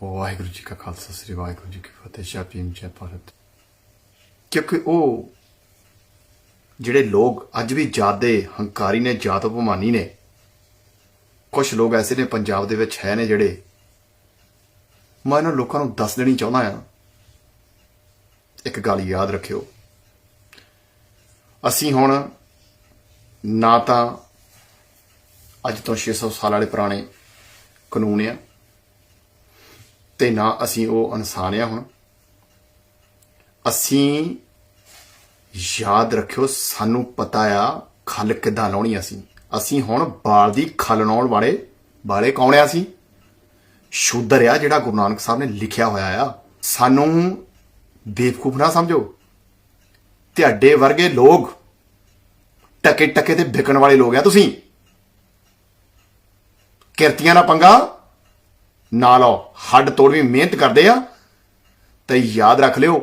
ਵਾਹਿਗੁਰੂ ਜੀ ਕਾ ਖਾਲਸਾ ਸ੍ਰੀ ਵਾਹਿਗੁਰੂ ਜੀ ਕੀ ਫਤਿਹ ਜੈ ਭੀਮ ਜੈ ਭਾਰਤ ਕਿਉਂਕਿ ਉਹ ਜਿਹੜੇ ਲੋਕ ਅੱਜ ਵੀ ਜਾਦੇ ਹੰਕਾਰੀ ਨੇ ਜਾਤ ਅਪਮਾਨੀ ਨੇ ਕੁਝ ਲੋਕ ਐਸੇ ਨੇ ਪੰਜਾਬ ਦੇ ਵਿੱਚ ਹੈ ਨੇ ਜਿਹੜੇ ਮੈਂ ਇਹਨਾਂ ਲੋਕਾਂ ਨੂੰ ਦੱਸ ਦੇਣੀ ਚਾਹੁੰਦਾ ਆ ਇੱਕ ਗੱਲ ਯਾਦ ਰੱਖਿਓ ਅਸੀਂ ਹੁਣ ਨਾ ਤਾਂ ਅੱਜ ਤੋਂ 600 ਸਾਲ ਵਾਲੇ ਪੁਰਾਣੇ ਕਾਨੂੰਨ ਆ ਤੇ ਨਾ ਅਸੀਂ ਉਹ ਇਨਸਾਨ ਆ ਹੁਣ। ਅਸੀਂ ਯਾਦ ਰੱਖਿਓ, ਸਾਨੂੰ ਪਤਾ ਆ ਖਲ ਕਿੱਦਾਂ ਲਾਉਣੀ ਅਸੀਂ। ਅਸੀਂ ਹੁਣ ਬਾਲ ਦੀ ਖਲ ਲਾਉਣ ਵਾਲੇ ਵਾਲੇ ਕੌਣ ਆ ਅਸੀਂ? ਸ਼ੂਦਰ ਆ ਜਿਹੜਾ ਗੁਰੂ ਨਾਨਕ ਸਾਹਿਬ ਨੇ ਲਿਖਿਆ ਹੋਇਆ ਆ। ਸਾਨੂੰ ਬੇਵਕੂਫ ਨਾ ਸਮਝੋ। ਤੁਹਾਡੇ ਵਰਗੇ ਲੋਕ ਟਕੇ ਟਕੇ ਤੇ ਵਿਕਣ ਵਾਲੇ ਲੋਕ ਆ ਤੁਸੀਂ। ਕਿਰਤੀਆਂ ਦਾ ਪੰਗਾ ਨਾ ਲਓ ਹੱਡ ਤੋੜ ਵੀ ਮਿਹਨਤ ਕਰਦੇ ਆ ਤੇ ਯਾਦ ਰੱਖ ਲਿਓ